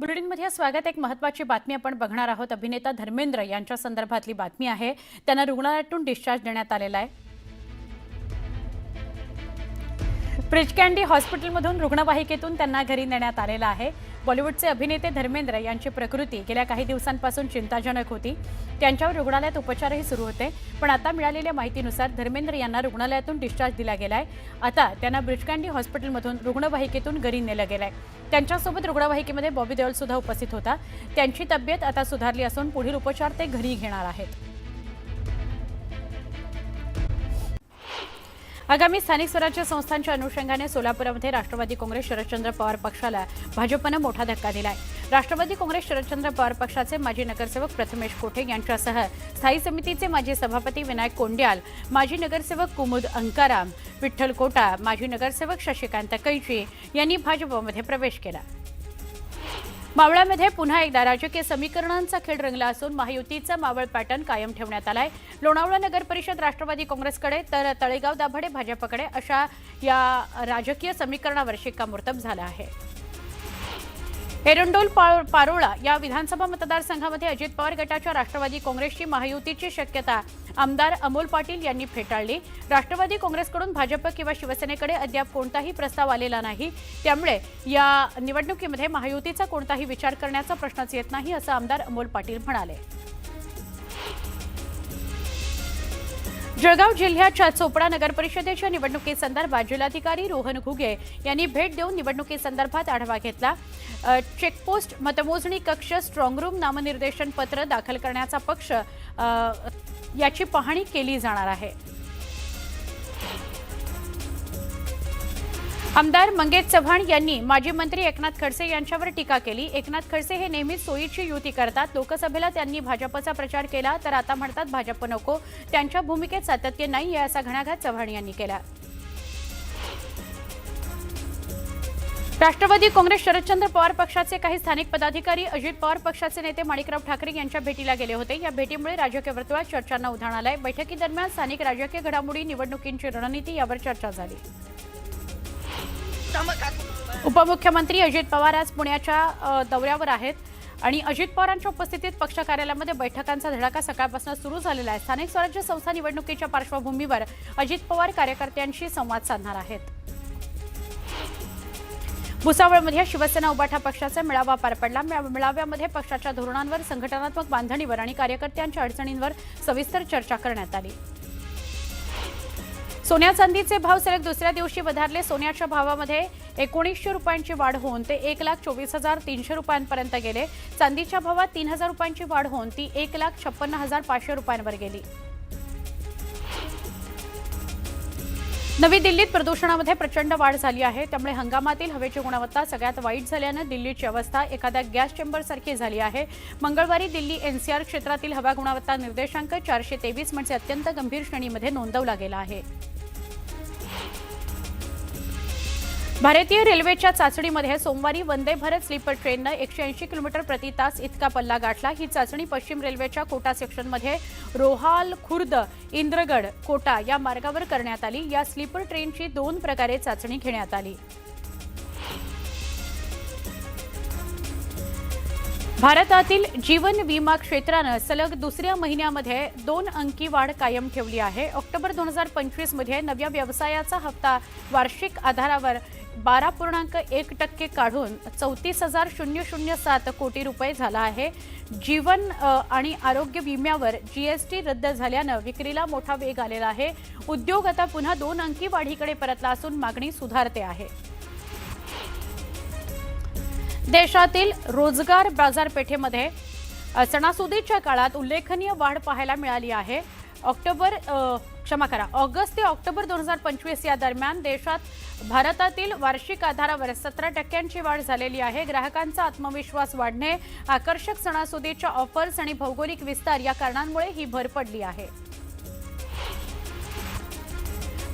बुलेटिनमध्ये स्वागत एक महत्त्वाची बातमी आपण बघणार आहोत. अभिनेता धर्मेंद्र यांच्या संदर्भातली बातमी आहे. त्यांना रुग्णालयातून डिस्चार्ज देण्यात आलेला आहे. ब्रिज कँडी हॉस्पिटलमधून रुग्णवाहिकेतून त्यांना घरी नेण्यात आलेलं आहे. बॉलिवूडचे अभिनेते धर्मेंद्र यांची प्रकृती गेल्या काही दिवसांपासून चिंताजनक होती. त्यांच्यावर रुग्णालयात उपचारही सुरू होते. पण आता मिळालेल्या माहितीनुसार धर्मेंद्र यांना रुग्णालयातून डिस्चार्ज दिला गेलाय. आता त्यांना ब्रिज हॉस्पिटलमधून रुग्णवाहिकेतून घरी नेलं गेलंय. त्यांच्यासोबत रुग्णवाहिकेमध्ये बॉबी देओल सुद्धा उपस्थित होता. त्यांची तब्येत आता सुधारली असून पुढील उपचार ते घरी घेणार आहेत. आगामी स्थानिक स्वराज्य संस्थांच्या अनुषंगाने सोलापुरामध्ये राष्ट्रवादी काँग्रेस शरदचंद्र पवार पक्षाला भाजपनं मोठा धक्का दिलाय. राष्ट्रवादी काँग्रेस शरदचंद्र पवार पक्षाचे माजी नगरसेवक प्रथमेश कोठे यांच्यासह स्थायी समितीचे माजी सभापती विनायक कोंड्याल माजी नगरसेवक कुमुद अंकाराम विठ्ठल कोटा माजी नगरसेवक शशिकांत कैची यांनी भाजपमध्ये प्रवेश केला. मावळामध्ये पुन्हा एकदा राजकीय समीकरणांचा खेळ रंगला असून महायुतीचा मावळ पॅटर्न कायम ठेवण्यात आलाय. लोणावळा नगर परिषद राष्ट्रवादी काँग्रेसकडे तर तळेगाव दाभाडे भाजपकडे अशा या राजकीय समीकरणावर शिक्कामोर्तब झालं आहे. एरंडोल पा- पारोळा या विधानसभा मतदारसंघामध्ये अजित पवार गटाच्या राष्ट्रवादी काँग्रेसची महायुतीची शक्यता. आमदार अमोल पाटील यांनी फेटाळली. राष्ट्रवादी काँग्रेसकडून भाजप किंवा शिवसेनेकडे अद्याप कोणताही प्रस्ताव आलेला नाही. त्यामुळे या निवडणुकीमध्ये महायुतीचा कोणताही विचार करण्याचा प्रश्नच येत नाही असं आमदार अमोल पाटील म्हणाले. जळगाव जिल्ह्याच्या चोपडा नगर परिषदेच्या निवडणुकीसंदर्भात जिल्हाधिकारी रोहन घुगे यांनी भेट देऊन निवडणुकीसंदर्भात आढावा घेतला. चेकपोस्ट मतमोजणी कक्ष स्ट्रॉंगरूम नामनिर्देशन पत्र दाखल करण्याचा पक्ष याची पाहणी केली जाणार आहे. आमदार मंगेश चव्हाण यांनी माजी मंत्री एकनाथ खडसे यांच्यावर टीका केली. एकनाथ खडसे हे नेहमीच सोयीची युती करतात. लोकसभेला त्यांनी भाजपचा प्रचार केला तर आता म्हणतात भाजप नको. त्यांच्या भूमिकेत सातत्य नाही आहे असा घणाघात चव्हाण यांनी केला. राष्ट्रवादी काँग्रेस शरदचंद्र पवार पक्षाचे काही स्थानिक पदाधिकारी अजित पवार पक्षाचे नेते माणिकराव ठाकरे यांच्या भेटीला गेले होते. या भेटीमुळे राजकीय वर्तुळात चर्चांना उधाण आलंय. बैठकीदरम्यान स्थानिक राजकीय घडामोडी निवडणुकींची रणनीती यावर चर्चा झाली. उपमुख्यमंत्री अजित पवार आज पुण्याच्या दौऱ्यावर आहेत आणि अजित पवारांच्या उपस्थितीत पक्ष कार्यालयामध्ये बैठकांचा धडाका सकाळपासून सुरू झालेला आहे. स्थानिक स्वराज्य संस्था निवडणुकीच्या पार्श्वभूमीवर अजित पवार कार्यकर्त्यांशी संवाद साधणार आहेत. भुसावळमध्ये शिवसेना उबाठा पक्षाचा मेळावा पार पडला. मेळाव्यामध्ये पक्षाच्या धोरणांवर संघटनात्मक बांधणीवर आणि कार्यकर्त्यांच्या अडचणींवर सविस्तर चर्चा करण्यात आली. सोन्या चांदीचे भाव सलग दुसऱ्या दिवशी वधारले. सोन्याच्या भावामध्ये एकोणीसशे रुपयांची वाढ होऊन ते एक लाख चोवीस हजार तीनशे रुपयांपर्यंत गेले. चांदीच्या भावात तीन हजार रुपयांची वाढ होऊन ती एक लाख छप्पन्न हजार पाचशे रुपयांवर गेली. नवी दिल्लीत प्रदूषणामध्ये प्रचंड वाढ झाली आहे. त्यामुळे हंगामातील हवेची गुणवत्ता सगळ्यात वाईट झाल्यानं दिल्लीची अवस्था एखाद्या गॅस चेंबरसारखी झाली आहे. मंगळवारी दिल्ली एनसीआर क्षेत्रातील हवा गुणवत्ता निर्देशांक चारशे तेवीस म्हणजे अत्यंत गंभीर श्रेणीमध्ये नोंदवला गेला आहे. भारतीय रेल्वेच्या चाचणीमध्ये सोमवारी वंदे भारत स्लीपर ट्रेननं एकशे ऐंशी किलोमीटर प्रति तास इतका पल्ला गाठला. ही चाचणी पश्चिम रेल्वेच्या कोटा सेक्शनमध्ये रोहाल खुर्द इंद्रगड कोटा या मार्गावर करण्यात आली. या स्लीपर ट्रेनची दोन प्रकारे चाचणी घेण्यात आली. भारतातील जीवन विमा क्षेत्रानं सलग दुसऱ्या महिन्यामध्ये दोन अंकी वाढ कायम ठेवली आहे. ऑक्टोबर दोन हजार पंचवीसमध्ये नव्या व्यवसायाचा हप्ता वार्षिक आधारावर बारा पूर्णांक एक टक्के काढून चौतीस हजार शून्य शून्य सात कोटी रुपये झाला आहे. जीवन आणि आरोग्य विम्यावर जीएसटी रद्द झाल्यानं विक्रीला मोठा वेग आलेला आहे. उद्योग आता पुन्हा दोन अंकी वाढीकडे परतला असून मागणी सुधारते आहे. देशातील रोजगार बाजारपेठेमध्ये सणासुदीच्या काळात उल्लेखनीय वाढ पाहायला मिळाली आहे. ऑक्टोबर क्षमा करा ऑगस्ट ते ऑक्टोबर दोन हजार पंचवीस या दरम्यान देशात भारतातील वार्षिक आधारावर सतरा टक्क्यांची वाढ झालेली आहे. ग्राहकांचा आत्मविश्वास वाढणे आकर्षक सणासुदीच्या ऑफर्स आणि भौगोलिक विस्तार या कारणांमुळे ही भर पडली आहे.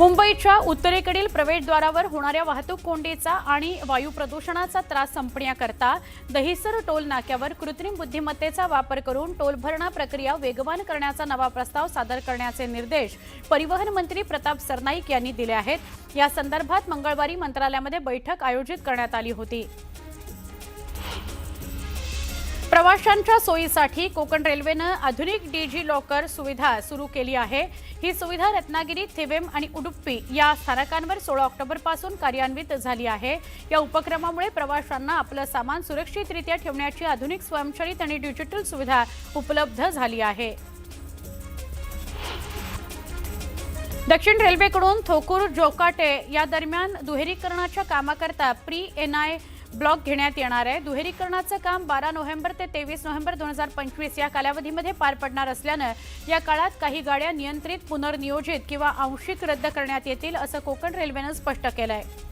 मुंबईच्या उत्तरेकडील प्रवेशद्वारावर होणाऱ्या वाहतूक कोंडीचा आणि वायू प्रदूषणाचा त्रास संपण्याकरता दहिसर टोल नाक्यावर कृत्रिम बुद्धिमत्तेचा वापर करून टोल भरणा प्रक्रिया वेगवान करण्याचा नवा प्रस्ताव सादर करण्याचे निर्देश परिवहन मंत्री प्रताप सरनाईक यांनी दिले आहेत. या संदर्भात मंगळवारी मंत्रालयामध्ये बैठक आयोजित करण्यात आली होती. प्रवाशांच्या सोयीसाठी कोकण रेल्वेनं आधुनिक डीजी लॉकर सुविधा सुरू केली आहे. ही सुविधा रत्नागिरी थेवेम आणि उडुप्पी या स्थानकांवर सोळा ऑक्टोबरपासून कार्यान्वित झाली आहे. या उपक्रमामुळे प्रवाशांना आपलं सामान सुरक्षितरित्या ठेवण्याची आधुनिक स्वयंचलित आणि डिजिटल सुविधा उपलब्ध झाली आहे. दक्षिण रेल्वेकडून थोकूर जोकाटे या दरम्यान दुहेरीकरणाच्या कामाकरता प्री एन आय ब्लॉक घेण्यात येणार आहे. दुहेरीकरणाचं काम बारा नोव्हेंबर ते तेवीस नोव्हेंबर दोन हजार पंचवीस या कालावधीमध्ये पार पडणार असल्यानं या काळात काही गाड्या नियंत्रित पुनर्नियोजित किंवा आंशिक रद्द करण्यात येतील असं कोकण रेल्वेनं स्पष्ट केलं आहे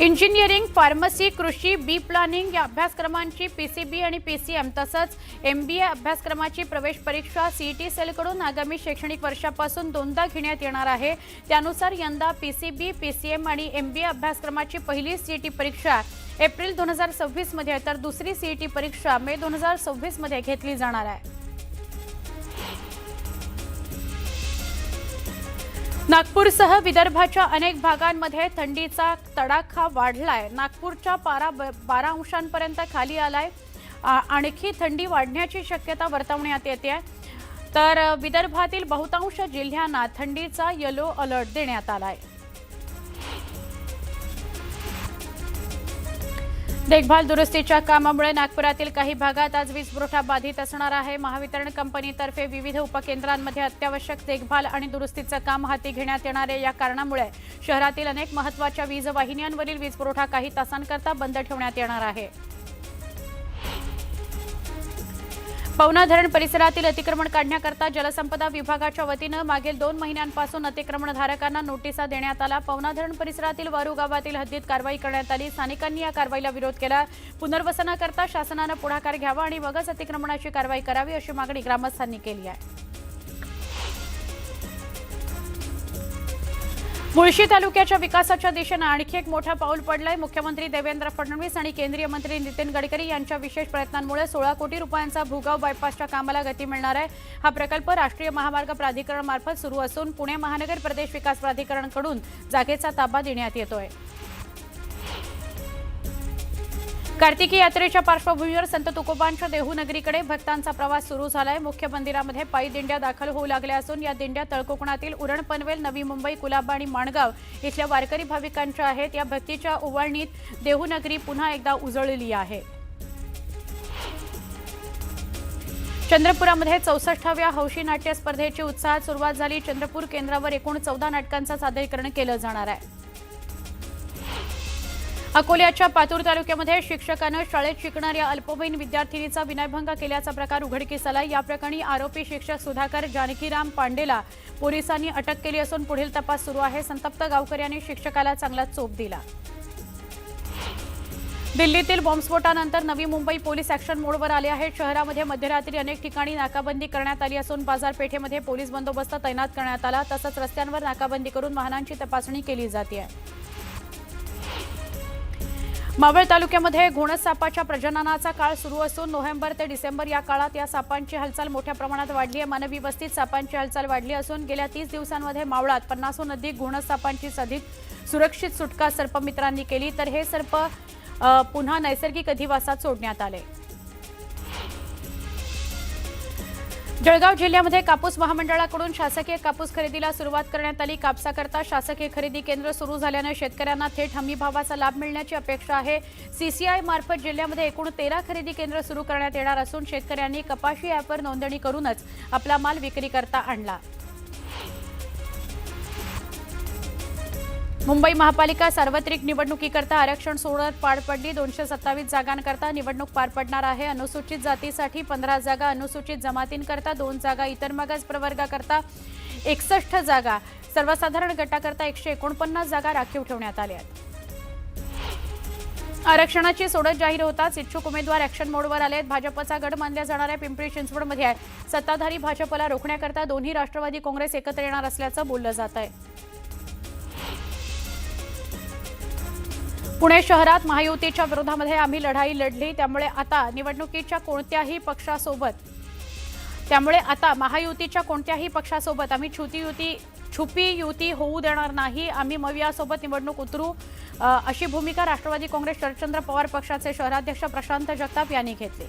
इंजिनिअरिंग फार्मसी कृषी बी प्लॅनिंग या अभ्यासक्रमांची पी सी बी आणि पी सी एम तसंच एम बी ए अभ्यासक्रमाची प्रवेश परीक्षा सी टी सेलकडून आगामी शैक्षणिक वर्षापासून दोनदा घेण्यात येणार आहे. त्यानुसार यंदा P C B P C M आणि एम बी ए अभ्यासक्रमाची पहिली सी टी परीक्षा एप्रिल दोन हजार सव्वीसमध्ये तर दुसरी सी ई टी परीक्षा मे दोन हजार सव्वीसमध्ये घेतली जाणार आहे. नागपूरसह विदर्भाच्या अनेक भागांमध्ये थंडीचा तडाखा वाढलाय. नागपूरच्या पारा ब- बारा अंशांपर्यंत खाली आलाय. आ- आणखी थंडी वाढण्याची शक्यता वर्तवण्यात येते. तर विदर्भातील बहुतांश जिल्ह्यांना थंडीचा येलो अलर्ट देण्यात आला आहे देखभाल दुरुस्तीच्या कामामुळे नागपुरातील काही भागात आज वीज पुरवठा बाधित असणार आहे. महावितरण कंपनीतर्फे विविध उपकेंद्रांमध्ये अत्यावश्यक देखभाल आणि दुरुस्तीचं काम हाती घेण्यात येणार आहे. या कारणामुळे शहरातील अनेक महत्त्वाच्या वीज वाहिन्यांवरील वीज पुरवठा काही तासांकरता बंद ठेवण्यात येणार आहे. पवना धरण परिसरातील अतिक्रमण काढण्याकरता जलसंपदा विभागाच्या वतीनं मागील दोन महिन्यांपासून अतिक्रमणधारकांना नोटिसा देण्यात आला. पवना धरण परिसरातील वारू गावातील हद्दीत कारवाई करण्यात आली. स्थानिकांनी या कारवाईला विरोध केला. पुनर्वसनाकरता शासनानं पुढाकार घ्यावा आणि मगच अतिक्रमणाची कारवाई करावी अशी मागणी ग्रामस्थांनी केली आहे. मुळशी तालुक्याच्या विकासाच्या दिशेनं आणखी एक मोठा पाऊल पडलाय. मुख्यमंत्री देवेंद्र फडणवीस आणि केंद्रीय मंत्री नितीन गडकरी यांच्या विशेष प्रयत्नांमुळे सोळा कोटी रुपयांचा भूगाव बायपासच्या कामाला गती मिळणार आहे. हा प्रकल्प राष्ट्रीय महामार्ग प्राधिकरणामार्फत सुरू असून पुणे महानगर प्रदेश विकास प्राधिकरणकडून जागेचा ताबा देण्यात येतोय. कार्तिकी यात्रेच्या पार्श्वभूमीवर संत तुकोबांच्या देहूनगरीकडे भक्तांचा प्रवास सुरू झालाय. मुख्य मंदिरामध्ये पायी दिंड्या दाखल होऊ लागल्या असून या दिंड्या तळकोकणातील उरण पनवेल नवी मुंबई कुलाबा आणि माणगाव इथल्या वारकरी भाविकांच्या आहेत. या भक्तीच्या उवळणीत देहूनगरी पुन्हा एकदा उजळली आहे. चंद्रपुरामध्ये चौसष्टाव्या हौशी नाट्य स्पर्धेची उत्साहात सुरुवात झाली. चंद्रपूर केंद्रावर एकूण चौदा नाटकांचं सादरीकरण केलं जाणार आहे. अकोल्याच्या पातूर तालुक्यामध्ये शिक्षकानं शाळेत शिकणाऱ्या अल्पवयीन विद्यार्थिनीचा विनयभंग केल्याचा प्रकार उघडकीस आला या प्रकरणी आरोपी शिक्षक सुधाकर जानकीराम पांडेला पोलिसांनी अटक केली असून पुढील तपास सुरू आहे. संतप्त गावकऱ्यांनी शिक्षकाला चांगला चोप दिला. दिल्लीतील बॉम्बस्फोटानंतर नवी मुंबई पोलीस ऍक्शन मोडवर आले आहेत शहरामध्ये मध्यरात्री अनेक ठिकाणी नाकाबंदी करण्यात आली असून बाजारपेठेमध्ये पोलीस बंदोबस्त तैनात करण्यात आला. तसंच रस्त्यांवर नाकाबंदी करून वाहनांची तपासणी केली जाते. मावळ तालुक्यामध्ये घोणसापाच्या प्रजननाचा काळ सुरू असून नोव्हेंबर ते डिसेंबर या काळात या सापांची हालचाल मोठ्या प्रमाणात वाढली आहे. मानवी वस्तीत सापांची हालचाल वाढली असून गेल्या तीस दिवसांमध्ये मावळात पन्नासहून अधिक घोणसापांची अधिक सुरक्षित सुटका सर्पमित्रांनी केली. तर हे सर्प पुन्हा नैसर्गिक अधिवासात सोडण्यात आले. जळगाव जिल्ह्यामध्ये कापूस महामंडळाकडून शासकीय कापूस खरेदीला सुरुवात करण्यात आली. कापसाकरता शासकीय खरेदी केंद्र सुरू झाल्यानं शेतकऱ्यांना थेट हमी भावाचा लाभ मिळण्याची अपेक्षा आहे. सीसीआय मार्फत जिल्ह्यामध्ये एकूण तेरा खरेदी केंद्र सुरू करण्यात येणार असून शेतकऱ्यांनी कपाशी ॲपवर नोंदणी करूनच आपला माल विक्रीकरता आणला. मुंबई महापालिका सार्वत्रिक निवडणुकीकरता आरक्षण सोडत पार पडली. दोनशे सत्तावीस जागांकरता निवडणूक पार पडणार आहे. अनुसूचित जातीसाठी पंधरा जागा अनुसूचित जमातींकरता दोन जागा इतर मागास प्रवर्गाकरता एकसष्ट जागा. सर्वसाधारण गटाकरता एकशे एकोणपन्नास जागा राखीव ठेवण्यात आल्या आहेत. आरक्षणाची सोडत जाहीर होताच इच्छुक उमेदवार ऍक्शन मोडवर आले आहेत भाजपचा गड मानल्या जाणाऱ्या पिंपरी चिंचवडमध्ये सत्ताधारी भाजपला रोखण्याकरता दोन्ही राष्ट्रवादी काँग्रेस एकत्र येणार असल्याचं बोललं जात आहे पुणे शहरात महायुतीच्या विरोधामध्ये आम्ही लढाई लढली. त्यामुळे आता निवडणुकीच्या कोणत्याही पक्षासोबत त्यामुळे आता महायुतीच्या कोणत्याही पक्षासोबत आम्ही छुती युती छुपी युती होऊ देणार नाही. आम्ही मवियासोबत निवडणूक उतरू. अशी भूमिका राष्ट्रवादी काँग्रेस शरदचंद्र पवार पक्षाचे शहराध्यक्ष प्रशांत जगताप यांनी घेतली.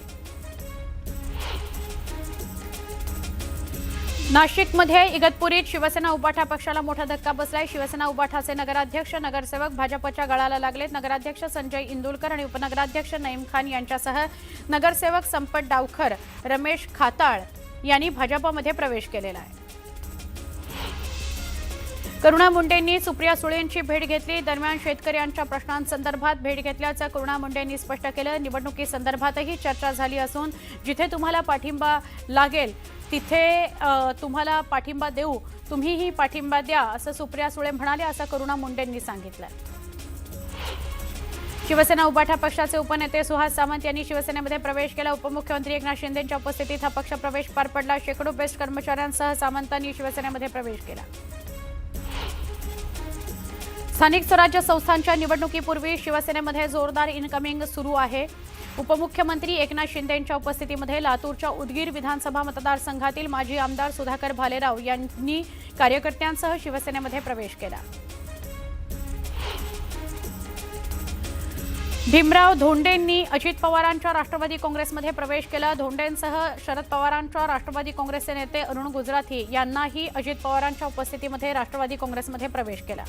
नाशिकमध्ये इगतपुरीत शिवसेना उबाठा पक्षाला मोठा धक्का बसलाय. शिवसेना उबाठाचे नगराध्यक्ष नगरसेवक भाजपच्या गळाला लागलेत. नगराध्यक्ष संजय इंदुलकर आणि उपनगराध्यक्ष नईम खान यांच्यासह नगरसेवक संपत डावखर रमेश खाताळ यांनी भाजपमध्ये प्रवेश केलेला आहे. करुणा मुंडेंनी सुप्रिया सुळेंची भेट घेतली. दरम्यान शेतकऱ्यांच्या प्रश्नांसंदर्भात भेट घेतल्याचं करुणा मुंडेंनी स्पष्ट केलं. निवडणुकीसंदर्भातही चर्चा झाली असून जिथे तुम्हाला पाठिंबा लागेल तिथे तुम्हाला पाठिंबा देऊ. तुम्हीही पाठिंबा द्या असं सुप्रिया सुळे म्हणाले असं करुणा मुंडेंनी सांगितलं. शिवसेना उबाठा पक्षाचे उपनेते सुहास सामंत यांनी शिवसेनेमध्ये प्रवेश केला. उपमुख्यमंत्री एकनाथ शिंदेंच्या उपस्थितीत हा पक्ष प्रवेश पार पडला. शेकडो बेस्ट कर्मचाऱ्यांसह सामंतांनी शिवसेनेमध्ये प्रवेश केला. स्थानिक स्वराज्य संस्थांच्या निवडणुकीपूर्वी शिवसेनेमध्ये जोरदार इनकमिंग सुरू आहे. उपमुख्यमंत्री एकनाथ शिंदेंच्या उपस्थितीमध्ये लातूरच्या उदगीर विधानसभा मतदारसंघातील माजी आमदार सुधाकर भालेराव यांनी कार्यकर्त्यांसह शिवसेनेमध्ये प्रवेश केला. भीमराव धोंडेंनी अजित पवारांच्या राष्ट्रवादी काँग्रेसमध्ये प्रवेश केला. धोंडेंसह शरद पवारांच्या राष्ट्रवादी काँग्रेसचे नेते अरुण गुजराथी यांनाही अजित पवारांच्या उपस्थितीमध्ये राष्ट्रवादी काँग्रेसमध्ये प्रवेश केला.